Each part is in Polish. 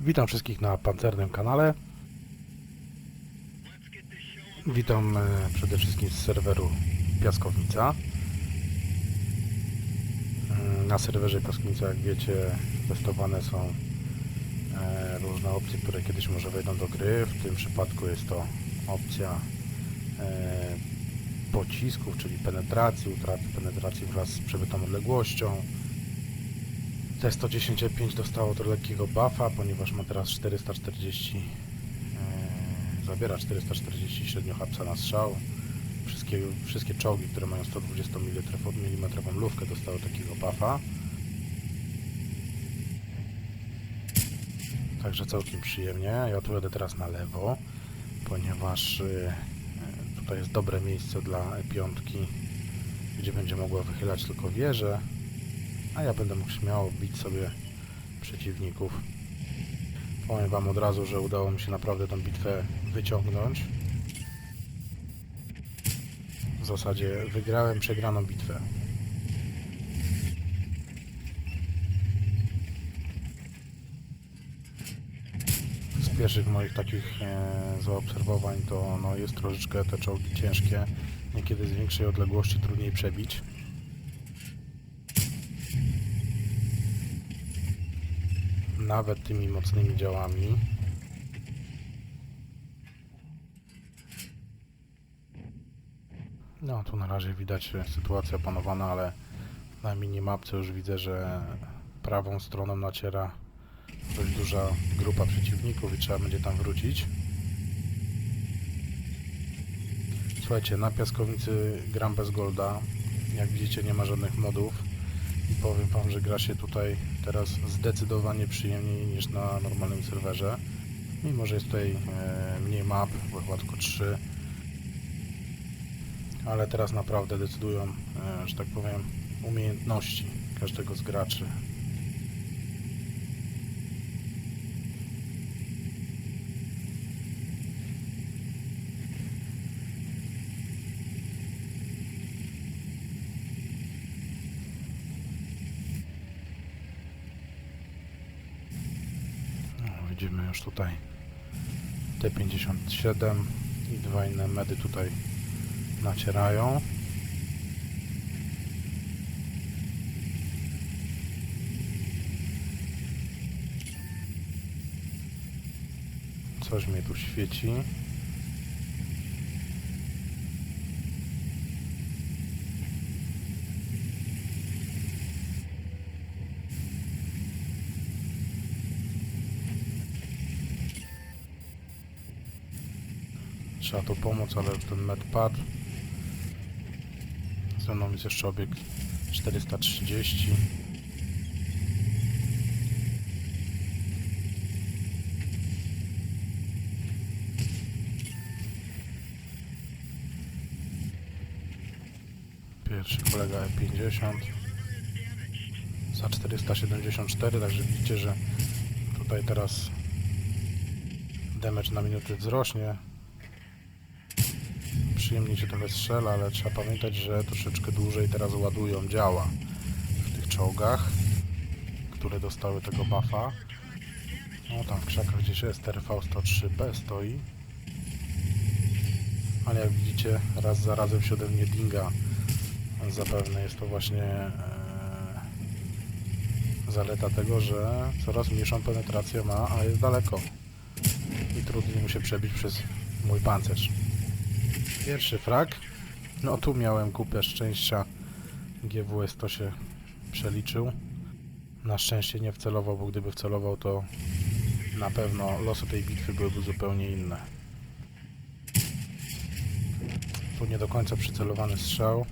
Witam wszystkich na pancernym kanale. Witam e, przede wszystkim z serweru Piaskownica. Mm, Na serwerze Piaskownica, jak wiecie, testowane są e, różne opcje, które kiedyś może wejdą do gry. W tym przypadku jest to opcja e, pocisków, czyli penetracji, utraty penetracji wraz z przebytą odległością. T110.5 dostało to lekkiego buffa, ponieważ ma teraz 440 e, zawiera 440 średnio hapsa na strzał. Wszystkie, wszystkie czołgi, które mają 120 mm lufkę dostały takiego buffa. Także całkiem przyjemnie. Ja tu jadę teraz na lewo, ponieważ e, tutaj jest dobre miejsce dla E5, gdzie będzie mogła wychylać tylko wieżę a ja będę mógł śmiało bić sobie przeciwników. Powiem Wam od razu, że udało mi się naprawdę tą bitwę wyciągnąć. W zasadzie wygrałem przegraną bitwę. Z pierwszych moich takich e, zaobserwowań to no, jest troszeczkę te czołgi ciężkie. Niekiedy z większej odległości trudniej przebić. Nawet tymi mocnymi działami. No, tu na razie widać e, sytuacja panowana, ale na minimapce już widzę, że prawą stroną naciera dość duża grupa przeciwników i trzeba będzie tam wrócić. Słuchajcie, na piaskownicy gram bez golda. Jak widzicie nie ma żadnych modów i powiem wam, że gra się tutaj teraz zdecydowanie przyjemniej niż na normalnym serwerze. Mimo, że jest tutaj e, mniej map, bo chyba tylko 3. Ale teraz naprawdę decydują, e, że tak powiem, umiejętności każdego z graczy. No, widzimy już tutaj T57 i dwa inne medy tutaj nacierają. Coś mnie tu świeci. Trzeba tu pomóc, ale ten med padł. Ze mną jest jeszcze obiekt 430. Pierwszy kolega E50 za 474, także widzicie, że tutaj teraz damage na minutę wzrośnie przyjemniej się trochę strzela, ale trzeba pamiętać, że troszeczkę dłużej teraz ładują działa w tych czołgach, które dostały tego buffa. No tam w krzakach gdzieś jest RV-103B stoi. Ale jak widzicie, raz za razem się ode mnie dinga. Zapewne jest to właśnie e, zaleta tego, że coraz mniejszą penetrację ma, a jest daleko. I trudniej mu się przebić przez mój pancerz. Pierwszy frag. No tu miałem kupę szczęścia. GWS to się przeliczył. Na szczęście nie wcelował, bo gdyby wcelował, to na pewno losy tej bitwy byłyby zupełnie inne. Tu nie do końca przycelowany strzał.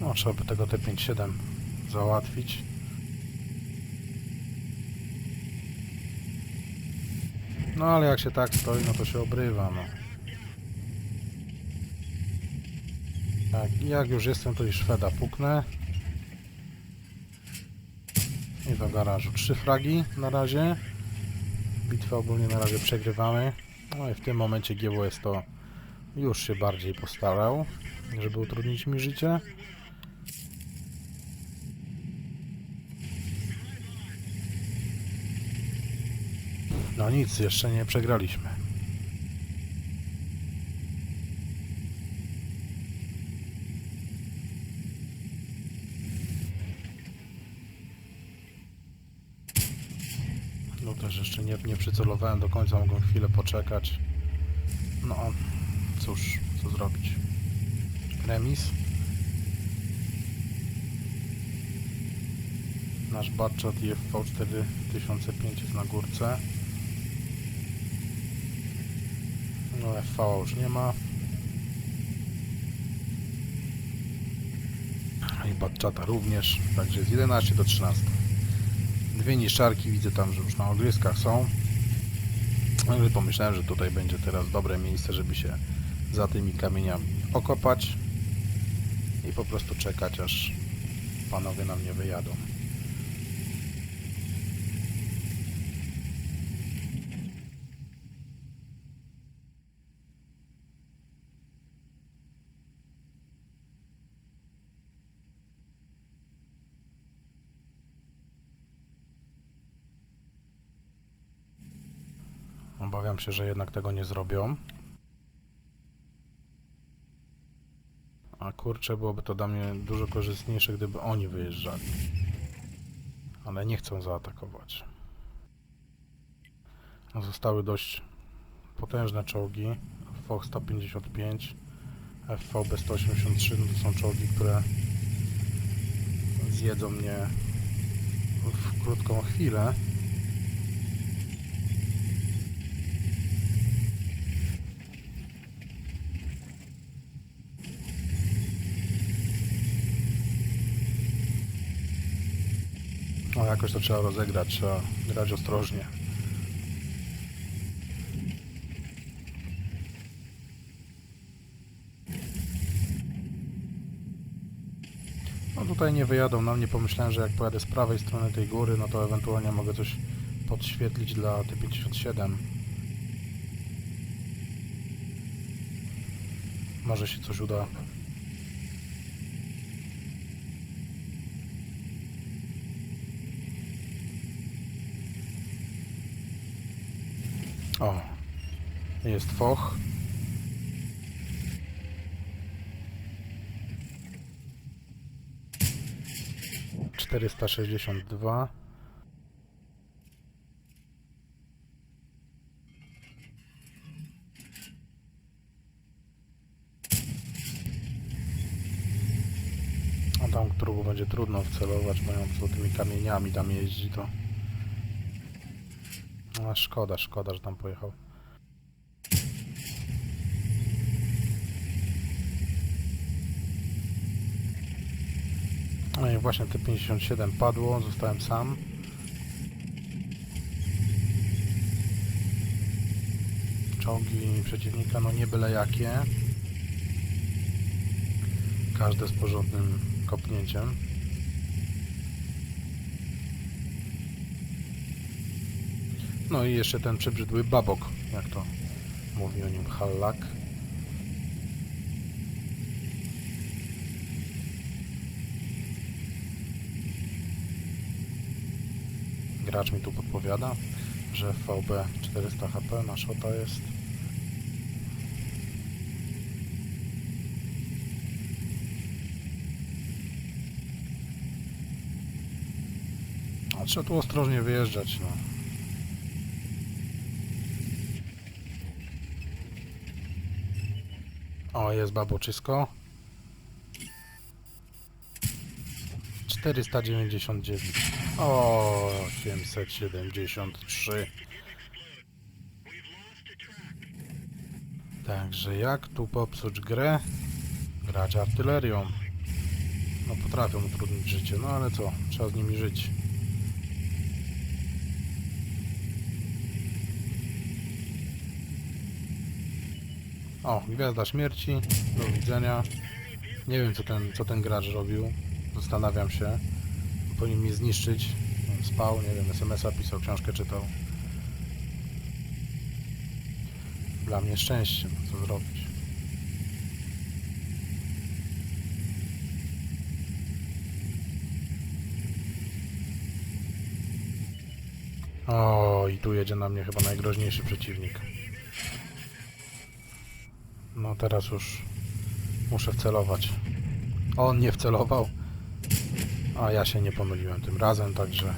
No, trzeba by tego T57 załatwić. No, ale jak się tak stoi, no to się obrywa, no. Tak, jak już jestem, to i Szweda puknę. I do garażu. Trzy fragi na razie. Bitwę ogólnie na razie przegrywamy. No i w tym momencie GWS to już się bardziej postarał, żeby utrudnić mi życie. No nic, jeszcze nie przegraliśmy. No też jeszcze nie, nie przycelowałem do końca, mogą chwilę poczekać. No cóż, co zrobić. Remis. Nasz Batchat IFV 4005 jest na górce. No FV już nie ma. I Batchata również, także jest 11 do 13. Dwie niszczarki widzę tam, że już na ogryskach są. No i pomyślałem, że tutaj będzie teraz dobre miejsce, żeby się za tymi kamieniami okopać i po prostu czekać, aż panowie na mnie wyjadą. Obawiam się, że jednak tego nie zrobią. A kurczę, byłoby to dla mnie dużo korzystniejsze, gdyby oni wyjeżdżali. Ale nie chcą zaatakować. Zostały dość potężne czołgi. FV 155, FVB 183 no to są czołgi, które zjedzą mnie w krótką chwilę. No jakoś to trzeba rozegrać, trzeba grać ostrożnie. No tutaj nie wyjadą na mnie, pomyślałem, że jak pojadę z prawej strony tej góry, no to ewentualnie mogę coś podświetlić dla T-57. Może się coś uda. O, jest foch. Czterysta sześćdziesiąt dwa. A tam, którego będzie trudno wcelować, mają co tymi kamieniami tam jeździ, to... A szkoda, szkoda, że tam pojechał. No i właśnie te 57 padło, zostałem sam. Czołgi przeciwnika, no nie byle jakie. Każde z porządnym kopnięciem. No i jeszcze ten przebrzydły babok, jak to mówi o nim Hallak. Gracz mi tu podpowiada, że VB 400 HP na shota jest. A trzeba tu ostrożnie wyjeżdżać, no. O, jest baboczysko. 499. O, 873. Także jak tu popsuć grę? Grać artylerią. No potrafią utrudnić życie, no ale co? Trzeba z nimi żyć. O, Gwiazda Śmierci. Do widzenia. Nie wiem, co ten, co ten gracz robił. Zastanawiam się. Powinien mnie zniszczyć. Spał, nie wiem, SMS-a pisał, książkę czytał. Dla mnie szczęście, co zrobić. O, i tu jedzie na mnie chyba najgroźniejszy przeciwnik. No teraz już muszę wcelować. On nie wcelował, a ja się nie pomyliłem tym razem, także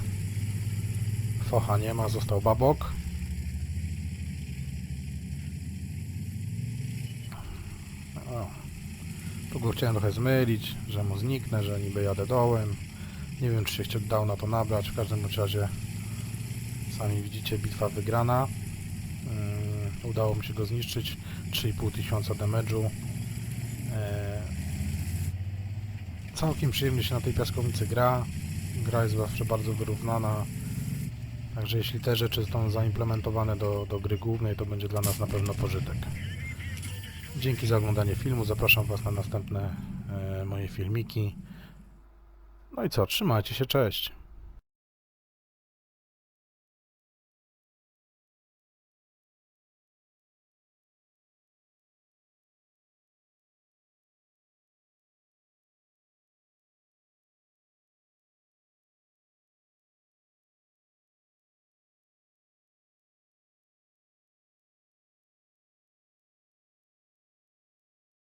focha nie ma, został babok. O, tu go chciałem trochę zmylić, że mu zniknę, że niby jadę dołem. Nie wiem, czy się chciał dał na to nabrać, w każdym razie sami widzicie, bitwa wygrana. Udało mi się go zniszczyć, 3,5 tysiąca damage'u. Eee, całkiem przyjemnie się na tej piaskownicy gra. Gra jest zawsze bardzo wyrównana. Także jeśli te rzeczy zostaną zaimplementowane do, do gry głównej, to będzie dla nas na pewno pożytek. Dzięki za oglądanie filmu. Zapraszam Was na następne e, moje filmiki. No i co, trzymajcie się, cześć.